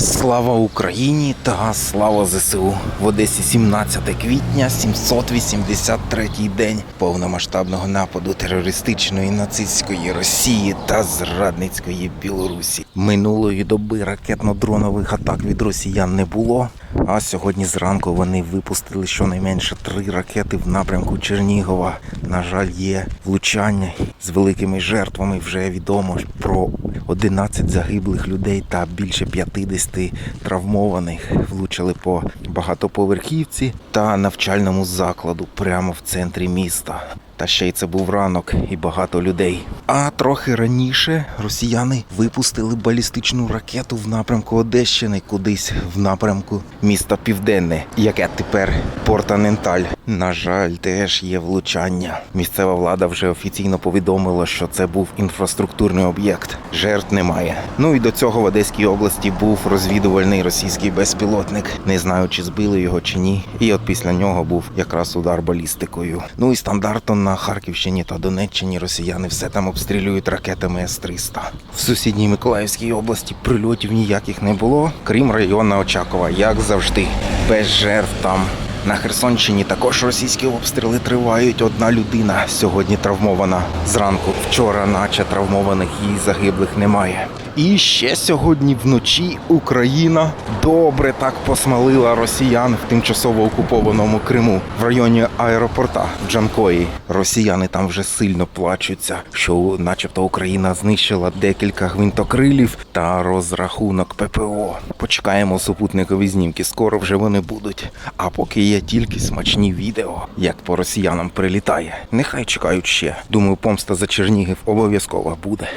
Слава Україні та слава ЗСУ в Одесі 17 квітня, 783 день повномасштабного нападу терористичної нацистської Росії та зрадницької Білорусі. Минулої доби ракетно-дронових атак від росіян не було. А сьогодні зранку вони випустили щонайменше три ракети в напрямку Чернігова. На жаль, є влучання з великими жертвами. Вже відомо про 11 загиблих людей та більше 50 травмованих. Влучили по багатоповерхівці та навчальному закладу прямо в центрі міста. Та ще й це був ранок і багато людей. А трохи раніше росіяни випустили балістичну ракету в напрямку Одещини, кудись в напрямку міста Південне, яке тепер Портаненталь. На жаль, теж є влучання. Місцева влада вже офіційно повідомила, що це був інфраструктурний об'єкт. Жертв немає. Ну і до цього в Одеській області був розвідувальний російський безпілотник. Не знаю, чи збили його чи ні. І от після нього був якраз удар балістикою. Ну і стандартно на Харківщині та Донеччині росіяни все там обстрілюють ракетами С-300. В сусідній Миколаївській області прильотів ніяких не було, крім району Очакова, як завжди, без жертв там. На Херсонщині також російські обстріли тривають. Одна людина сьогодні травмована зранку. Вчора, наче травмованих і загиблих немає. І ще сьогодні вночі Україна добре так посмалила росіян в тимчасово окупованому Криму в районі аеропорта Джанкої. Росіяни там вже сильно плачуться, що, начебто, Україна знищила декілька гвинтокрилів та розрахунок ППО. Почекаємо супутникові знімки. Скоро вже вони будуть. А поки є тільки смачні відео, як по росіянам прилітає. Нехай чекають ще. Думаю, помста за Чернігів обов'язково буде.